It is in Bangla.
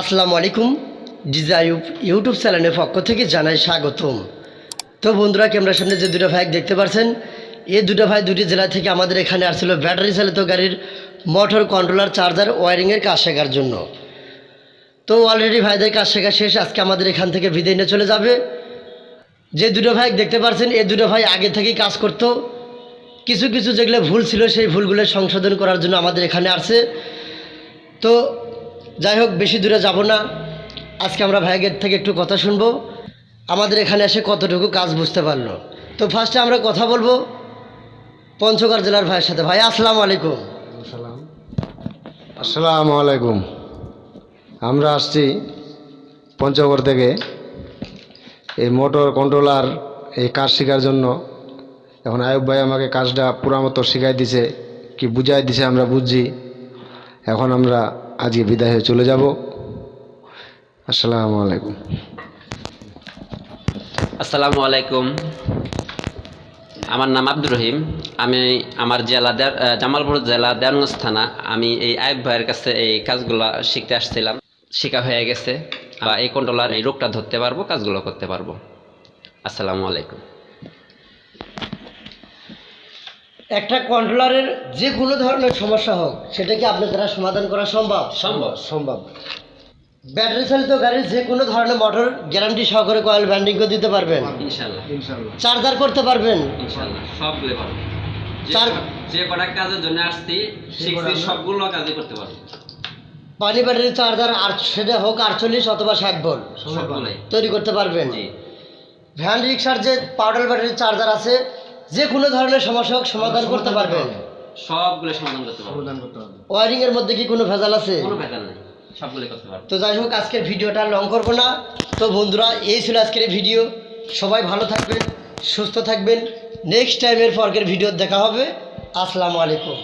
আসসালামু আলাইকুম ডিজাইব ইউটিউব চ্যানেলের পক্ষ থেকে জানাই স্বাগতম। তো বন্ধুরা, ক্যামেরার সামনে যে দুটো ভাই দেখতে পাচ্ছেন এই দুটো ভাই দুটি জেলা থেকে আমাদের এখানে আসছিল ব্যাটারি চালিত গাড়ির মোটর কন্ট্রোলার, চার্জার, ওয়ারিংয়ের কাজ শেখার জন্য। তো অলরেডি ভাইদের কাজ শেখা শেষ, আজকে আমাদের এখান থেকে বিদায় নিয়ে চলে যাবে। যে দুটো ভাই দেখতে পাচ্ছেন এই দুটো ভাই আগে থেকেই কাজ করতো। কিছু কিছু যেগুলো ভুল ছিল, সেই ভুলগুলো সংশোধন করার জন্য আমাদের এখানে আসছে। তো যাই হোক, বেশি দূরে যাব না। আজকে আমরা ভাইয়ের থেকে একটু কথা শুনব। আমাদের এখানে এসে কতটুকু কাজ বুঝতে পারল। তো ফার্স্টে আমরা কথা বলব পঞ্চগড় জেলার ভাইয়ের সাথে। ভাই আসসালামু আলাইকুম। আসসালামু। আলাইকুম। আমরা আসছি পঞ্চগড় থেকে এই মোটর কন্ট্রোলার এই কাজ শেখার জন্য। এখন আয়ুব ভাই আমাকে কাজটা পুরা মতো শিখাই দিছে, কি বুঝাই দিছে আমরা বুঝছি। এখন আমরা আজকে বিদায় হয়ে চলে যাব। আসসালামু আলাইকুম। আসসালামু আলাইকুম। আমার নাম আব্দুর রহিম। আমি আমার জেলা জামালপুর জেলা দেওয়ানগঞ্জ থানা। আমি এই আয়ব ভাইয়ের কাছে এই কাজগুলো শিখতে আসছিলাম। শেখা হয়ে গেছে। বা এই কন্ট্রোলার এই রোগটা ধরতে পারব, কাজগুলো করতে পারব। আসসালামু আলাইকুম। একটা কন্ট্রোলারের যে কোনো ধরনের সমস্যা হোক সেটা কি আপনার দ্বারা সমাধান করা সম্ভব? সম্ভব। সম্ভব। ব্যাটারি চালিত গাড়ির যে কোনো ধরনের মোটর গ্যারান্টি সহকারে কয়েল ব্যান্ডিং করে দিতে পারবেন। চার্জার করতে পারবেন। পারব। যে চার- যে কটা কাজের জন্য আসছি শিখছি সবগুলো কাজই করতে পারব। পানি ব্যাটারি চার্জার আর সেটা হোক আটচল্লিশ অথবা ষাট ভোল্ট তৈরি করতে পারবেন। ভ্যান রিক্সার যে পাউডার ব্যাটারির চার্জার আছে যে কোনো ধরনের সমস্যা হোক সমাধান করতে পারবে। সবগুলো সমাধান করতে পারবে। ওয়ারিং এর মধ্যে কি কোনো ভেজাল আছে? কোনো ভেজাল নেই। সবগুলো করতে পারব। তো যাই হোক আজকের ভিডিওটা লং করব না। তো বন্ধুরা এই ছিল আজকের ভিডিও। সবাই ভালো থাকবেন সুস্থ থাকবেন। নেক্সট টাইমের পরের ভিডিও দেখা হবে। আসসালামু আলাইকুম।